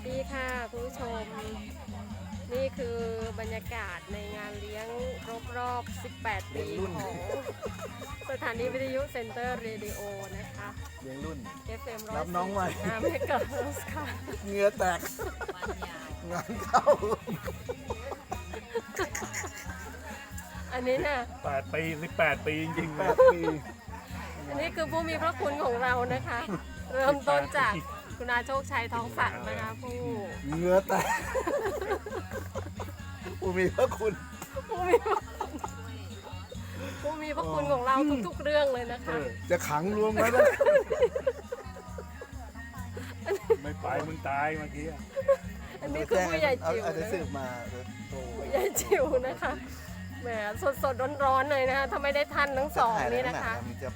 สดีค่ะคุณผู้ชม นี่คือบรรยากาศในงานเลี้ยงครบรอบ 18 ปีของสถานีวิทยุเซ็นเตอร์เรดิโอนะคะเลี้ยงรุ่น FM รับน้องใหม่เมกะเฮิร์สค่ะ เหงือแตก งานเข้าอันนี้น่ะแปดปีสิบแปดปีจริงๆแปเลยดปี อันนี้คือผู้มีพระคุณของเรานะคะ เริ่มต้นจาก คุณอาโชคชัยทองศักดิ์นะคะผู้เหงือแตกอูมีพระคุณ ผู้มีพระคุณผู้มีพระคุณของเราทุกๆเรื่องเลยนะคะ จะขังรวมไว้แล้วไม่ไปมึงตายเมื่อกี้อะอันนี้คือผู้ใหญ่จิ๋วอาจจะนะสืบมาเดี๋ยวโทรไปผู้ใหญ่จิ๋วนะคะแหมสดสดร้อนร้อนๆเลยนะคะถ้าไม่ได้ท่านทั้งสองนี่นะคะมันจะ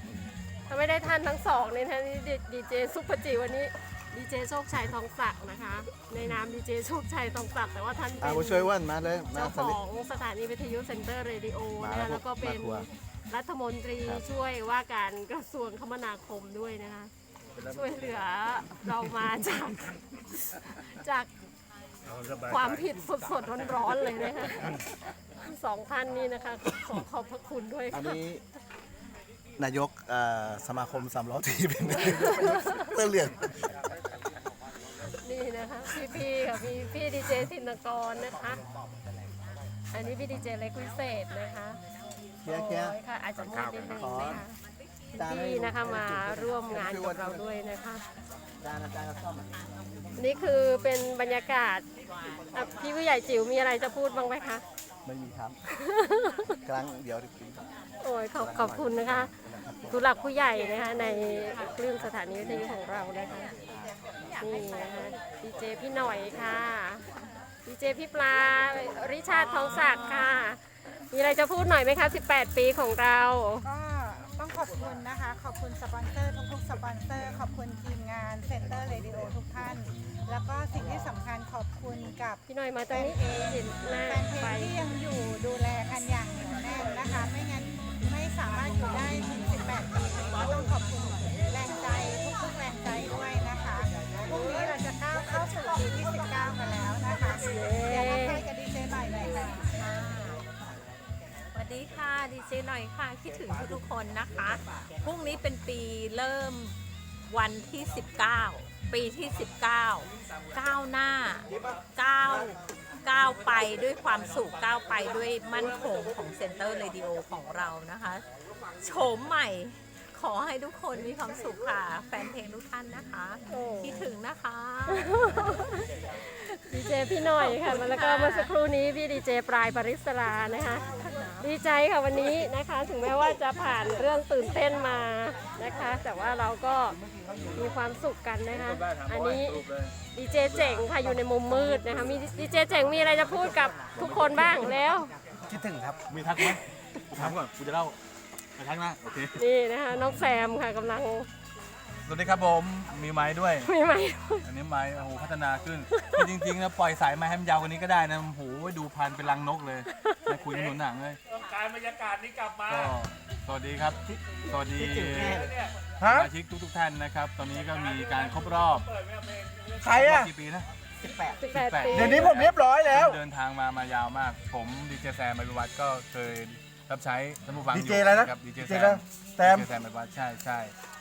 ถ้าไม่ได้ท่านทั้งสองนี่นะคะนี่ดีเจซุปเปอร์จิ๋ววันนี้ ดีเจโชคชัยทองศักดิ์นะคะ ในนามดีเจโชคชัยทองศักดิ์แต่ว่าท่านเป็อานผู้ช่วยว่านมาเลยมาเจ้าสขลิ องสถานีวิทยุเซ็นเตอร์เรดิโอมานะคะแล้วก็เป็นมาครัวรัฐมนตรีครับ ช่วยว่าการกระทรวงคมนาคมด้วยนะคะ ช่วยเหลือเรามาจากจากเอาสบายความผิดสดๆร้อนๆเลยนะคะสองท่านนี้นะคะ ขอขอบพระคุณด้วยอันค่ะ นี้นายกเอ่อสมาคมสามล้อทีเป็นเสื้อเหลือง นี่นะคะพี่พี่ๆค่ะพี่พี่ดีเจธินกรนะคะ อันนี้พี่ดีเจเล็กวิเศษนะคะเคี้ยเคี้ยโอ้ยค่ะอาจจะมืดนิดนึงขอ นะคะจานให้พี่นะคะมาร่วมงานกับเราด้วยนะคะ จานจานกระซ่อมอะนี่คือเป็นบรรยากาศอะพี่ผู้ใหญ่จิ๋วมีอะไรจะพูดบ้างไหมคะ ไม่มีครับกลางเดี๋ยวกินก่อนโอ้ยขอบขอบคุณนะคะผู้หลักผู้ใหญ่นะคะในคลื่นสถานีวิทยุของเรานะคะ นี่นะคะดีเจพี่หน่อยค่ะดีเจพี่ปลาริชาติทองศักดิ์ค่ะ มีอะไรจะพูดหน่อยไหมคะ 18 ปีของเรา ก็ต้องขอบคุณนะคะ ขอบคุณสปอนเซอร์ทุกๆสปอนเซอร์ ขอบคุณทีมงานเซ็นเตอร์เรดิโอทุกท่าน แล้วก็สิ่งที่สำคัญขอบคุณกับพี่หน่อยมาตรงนี้เห็นหน้าแฟนเพลไปงที่ยังอยู่ดูแลกันอย่างเหนียวแน่นนะคะ ไม่งั้นไม่สามารถอยู่ได้ถึง 18 ปีก็ต้องขอบคุณแรงใจทุกๆแรงใจด้วยนะคะพ รุ่งนี้เราจะก้าวเข้าสู่ปีที่ 19 กันแล้วนะคะเดี๋ยวเราไปกับดีเจใหน่เลยค่ะสวัสดีค่ะดีเจหน่อยค่ะคิดถึงทุกๆคนนะคะพรุ่งนี้เป็นปีเริ่มวันที่ 19 ปีที่ 19 ก้าวหน้าก้าวก้าวไปด้วยความสุขก้าวไปด้วยมั่นคงของเซ็นเตอร์เรดิโอของเรานะคะโฉมใหม่ อให้ทุกคนมีความสุขค่ะ แฟนเพลงทุกท่านนะคะโอ้ คิดถึงนะคะ ดีเจพี่หน่อยค่ะแล้วก็เมื่อสักครู่นี้พี่ดีเจปลายปริศรานะคะ ดีใจค่ะวันนี้นะคะ ถึงแม้ว่าจะผ่านเรื่องตื่นเต้นมานะคะ แต่ว่าเราก็มีความสุขกันนะคะ อันนี้ดีเจเจ๋งค่ะอยู่ในมุมมืดนะคะ มีดีเจเจ๋งมีอะไรจะพูดกับทุกคนบ้างแล้ว คิดถึงครับ มีทักไหมถามก่อนกูจะเล่า ไปทักนะโอเคนี่นะคะน้องแซมค่ะกำลังสวัสดีครับผมมีไม้ด้วยไม่ไหมอันนี้ไม้โอ้โหพัฒนาขึ้นคือจริงๆนะปล่อยสายไม้ให้มันยาวกว่านี้ก็ได้นะโอ้โหดูพันเป็นรังนกเลยมาคุยกันหนุนหนังเลยต้องการบรรยากาศนี้กลับมาก็สวัสดีครับสวัสดีสมาชิกทุกๆท่านนะครับ ตอนนี้ก็มีการครบรอบใครรออะบกี่ปีนะ18ปี เดี๋ยวนี้ผมเรียบร้อยแล้ว เดินทางมามายาวมาก ผมดีเจแซมบริวัตรก็เคย รับใช้ท่านผู้ฟังอยู่ DJ อะไรนะครับดีเจ DJ แซอะไรมแซมดีเจแซมบริวัตรใช่ใช่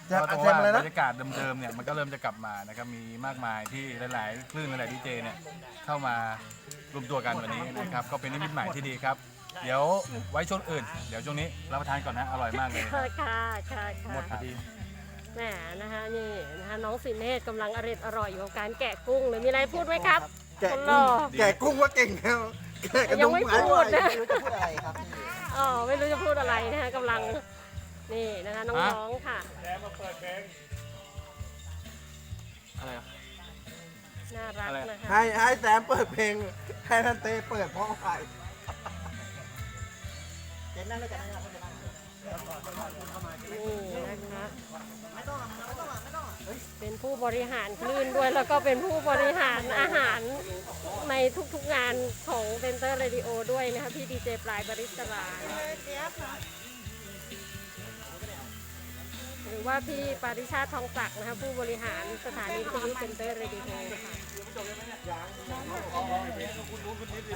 แซมก็ตรงแซมว่าอะไรนะ บรรยากาศเดิมๆเนี่ยมันก็เริ่มจะกลับมานะครับมีมากมายที่หลายๆคลื่นหลายๆดีเจเนี่ยเข้ามารวมตัวกันวันนี้นะครับก็เป็นนิมิตใหม่ที่ดีครับ เดี๋ยวไว้ช่วงอื่น เดี๋ยวช่วงนี้รับประทานก่อนนะอร่อยมากเลยค่ะค่ะค่ะค่ะหมดพอดี แหมนะคะนี่นะคะน้องสินเนตกำลังอร่อยอร่อยอยู่กับการแกะกุ้งเลยมีอะไรพูดไหมครับแกะคนหกุ้ล่งอแกะกุ้งว่าเก่งแล้วแกะกระยัดุงมไม่หายพูดนะ ไม่รู้จะพูดอะไรครับ อ๋อไม่รู้จะพูดอะไรนะคะกำลังนี่นะคะน้องๆค่ะแกมาเปิดเพลงอะไรอะน่ารักอะไร นะคะ ให้ให้แซมเปิดเพลง ให้นันเต้เปิดเพราะอะไรเจนนั่งเลยกันนั่งเลยนี่นะคะ เป็นผู้บริหารคลื่นด้วย แล้วก็เป็นผู้บริหารอาหารในทุกๆงานของเซนเตอร์เรดิโอด้วยนะคะพี่ดีเจปลายบริสรา รือว่าพี่ปาริชาติทองศักดิ์นะคะผู้บริหารสถานีวิทยุเซ็นเตอร์เรดิโอค่ะ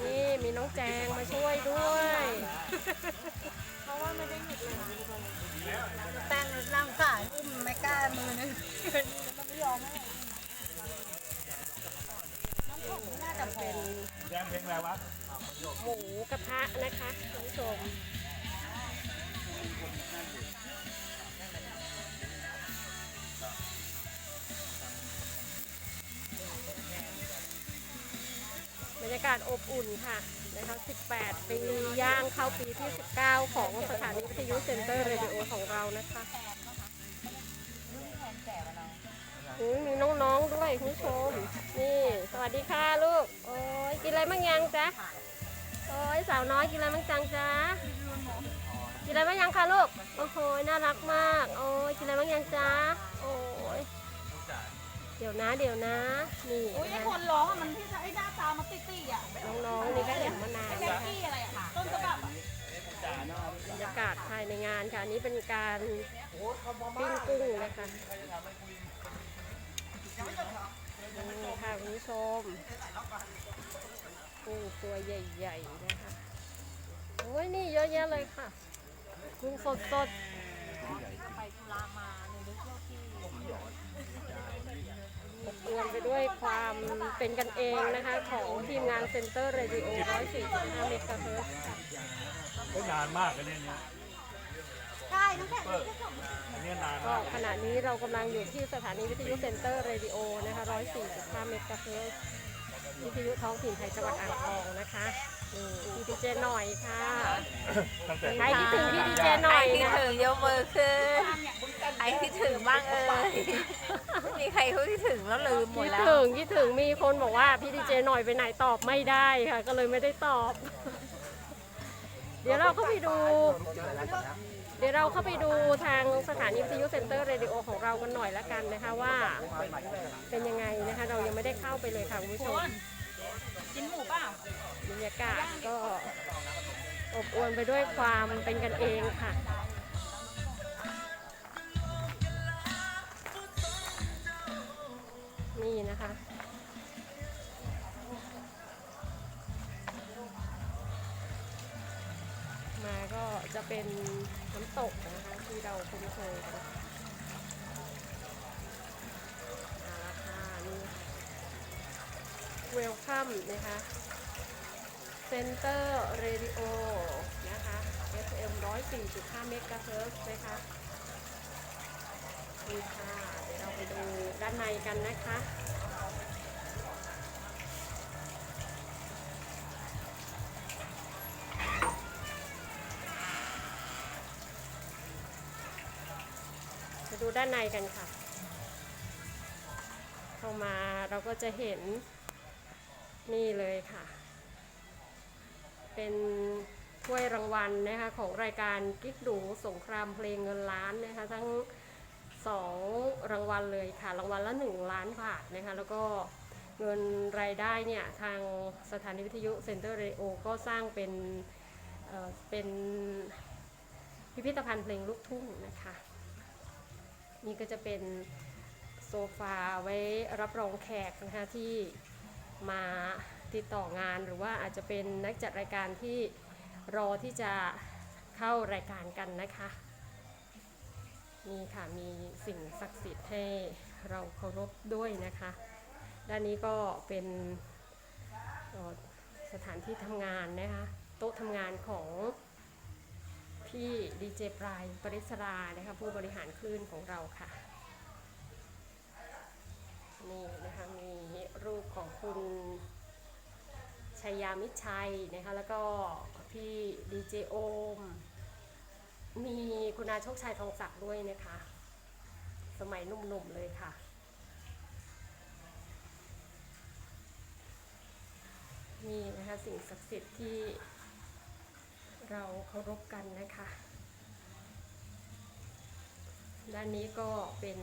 นี่มีน้องแจงมาช่วยด้วย เพราะว่าไม่ได้หยุดเลยแป้งนั่งขายอุ้มไม่กล้ามือนึงมันไม่ยอมให้น้ำผงน่าจะพอแดงเพลงอะไรวะหมูกระทะนะคะคุณผู้ชม ยากาศอบอุ่นค่ะนะคะ 18 ปีย่างเข้าปีที่ 19 ของสถานีวิทยุเซ็นเตอร์เรดิโอของเรานะคะอุ๊ยมีน้องๆด้วยคุณผู้ชม นี่ สวัสดีค่ะลูก โอ้ยกินอะไรบ้างยังจ๊ะ โอ้ยสาวน้อยกินอะไรบ้างจังจ๊ะ กินอะไรบ้างยังคะลูก โอ้โหน่ารักมาก โอ้ยกินอะไรบ้างยังจ๊ะ โอ้ยเดี๋ยวนะ เดี๋ยวนะ นี่โอ้ยไอคนร้องอะมันที่ไอ้หน้าตามันตี้ๆอะน้องๆนี่ก็เห็นมานานแม็แล้กวกี้อะไรอะต้นฉบับอะบรรยากาศภายในงานค่ะอันนี้เป็นการปิ้งกุ้งนะคะนี่ค่ะคุณผู้ชมกุ้งตัวใหญ่ ๆ นะคะโอ้ยนี่เยอะแยะเลยค่ะกุ้งสดๆไป ธุระมาในเรื่องที่อบอวลไปด้วยความเป็นกันเองนะคะ ของทีมงานเซ็นเตอร์เรดิโอ145เมกะเฮิรตซ์ค่ะไม่นานมากอันนี้เนี่ยใช่น้ำแข็งอันนี้นานก็มากขณะนี้เรากำลังอยู่ที่สถานีวิทยุเซ็นเตอร์เรดิโอนะคะ145เมกะเฮิรตซ์ วิทยุท้องถิ่นไทยจังหวัดอ่างทองนะคะนี่พี่ดีเจหน่อยค่ะตั้งแต่ใครคิดถึงพี่ดีเจหใครน่อยคิดนะถึงยกมือขึ้นใครคิดถึงบ้างเอ่ยมีใครเขาคิดถึงแล้วลืมหมดคิดแล้ว ถึงคิดถึงมีคนบอกว่าพี่ดีเจหน่อยไปไหนตอบไม่ได้ค่ะ ก็เลยไม่ได้ตอบ เดี๋ยวเราเข้าไปดู เดี๋ยวเราเข้าไปดูทางสถานีวิทยุเซ็นเตอร์เรดิโอของเรากันหน่อยละกันนะคะว่า เป็นยังไงนะคะ เรายังไม่ได้เข้าไปเลยค่ะคุณผู้ชม กินหมูเปล่าบรรยากาศก็อบอวลไปด้วยความเป็นกันเองค่ะ นี่นะคะมาก็จะเป็นน้ำตกนะคะ ที่เราคุ้นเคยกันเอาละค่ะนี่ค่ะ เวลคัมนะคะเซนเตอร์เรดิโอนะคะ FM 104.5เมกะเฮิรตซ์นะคะนี่ค่ะเดี๋ยวเราไปดูด้านในกันนะคะไปดูด้านในกันค่ะ เข้ามาเราก็จะเห็น นี่เลยค่ะ เป็นถ้วยรางวัลนะคะของรายการกิ๊กดูสงครามเพลงเงินล้านนะคะทั้งสองรางวัลเลยค่ะ รางวัลละ 1 ล้านบาทนะคะแล้วก็เงินรายได้เนี่ย ทางสถานีวิทยุเซ็นเตอร์เรโอก็สร้างเป็นเเป็นพิพิธภัณฑ์เพลงลูกทุ่งนะคะ นี่ก็จะเป็นโซฟาไว้รับรองแขกนะคะที่ มาติดต่องานหรือว่าอาจจะเป็นนักจัดรายการที่รอที่จะเข้ารายการกันนะคะนี่ค่ะมีสิ่งศักดิ์สิทธิ์ให้เราเคารพด้วยนะคะ ด้านนี้ก็เป็นสถานที่ทำงานนะคะโต๊ะทำงานของพี่ดีเจปลายปริศรานะคะผู้บริหารคลื่นของเราค่ะนี่นะคะมี รูปของคุณชัยยามิชัยนะคะแล้วก็พี่ดีเจโอม มีคุณอาโชคชัยทองศักดิ์ด้วยนะคะ สมัยหนุ่มๆเลยค่ะ นี่นะคะสิ่งศักดิ์สิทธิ์ที่เราเคารพกันนะคะ ด้านนี้ก็เป็น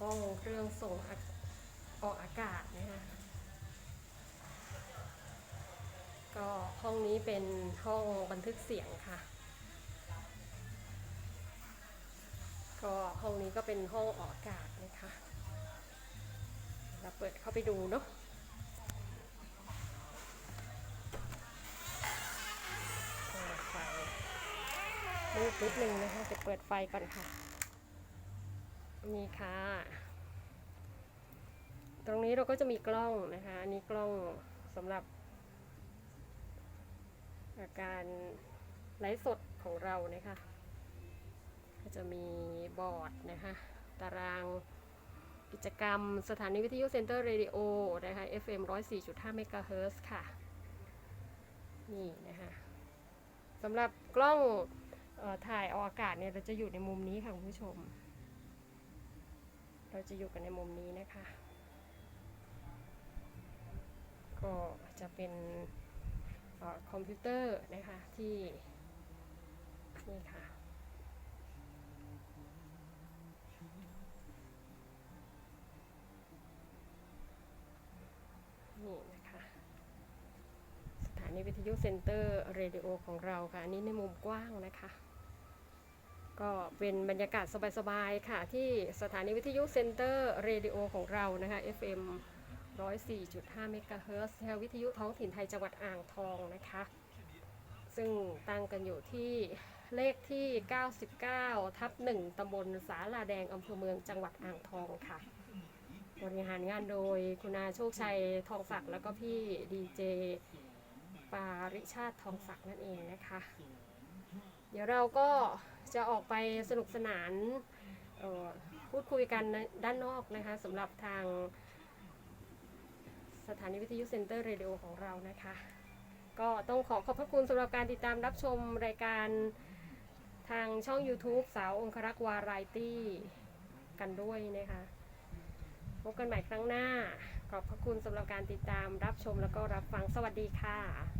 ห้องเครื่องส่งอาก ออกอากาศนะคะก็ห้องนี้เป็นห้องบันทึกเสียงค่ะ ก็ห้องนี้ก็เป็นห้องออกอากาศนะคะเราเปิดเข้าไปดูเนาะดไฟมืดนิดนึงนะคะจะเปิดไฟก่อนค่ะ นี่ค่ะ รงนี้เราก็จะมีกล้องนะคะ อันนี้กล้องสำหรับาการไลฟ์สดของเรานะคะ ก็จะมีบอร์ดนะคะ ตารางกิจกรรมสถานีวิทยุเซ็นเตอร์เรดิโอนะคะ FM 104.5 เมกะเฮิร์ค่ะ นี่นะคะสำหรับกล้องออถ่ายออกอากาศเนี่ยเราจะอยู่ในมุมนี้ค่ะคุณผู้ชม เราจะอยู่กันในมุมนี้นะคะ ก็จะเป็นอคอมพิวเตอร์นะคะที่นี่ค่ะนี่นะคะสถานีวิทยุเซ็นเตอร์เรดิโอของเราค่ะ อันนี้ในมุมกว้างนะคะ ก็เป็นบรรยากาศสบายๆค่ะ ที่สถานีวิทยุเซ็นเตอร์เรดิโอของเรานะคะ FM 104.5 เมกะเฮิรตซ์วิทยุท้องถิ่นไทยจังหวัดอ่างทองนะคะ ซึ่งตั้งกันอยู่ที่เลขที่ 99 ทับ 1ตำบลสาลาแดงอำเภอเมืองจังหวัดอ่างทองค่ะ บริหารงานโดยคุณอาโชคชัยทองศักดิ์แล้วก็พี่ดีเจปาริชาติทองศักดิ์นั่นเองนะคะ เดี๋ยวเราก็จะออกไปสนุกสนานออพูดคุยกันด้านนอกนะคะสำหรับทาง สถานีวิทยุเซ็นเตอร์เรดิโอของเรานะคะ ก็ต้องขอขอบพระคุณสำหรับการติดตามรับชมรายการทางช่อง YouTube สาวองครักษ์วารายตี้กันด้วยนะคะ พบกันใหม่ครั้งหน้า ขอบพระคุณสำหรับการติดตามรับชมแล้วก็รับฟังสวัสดีค่ะ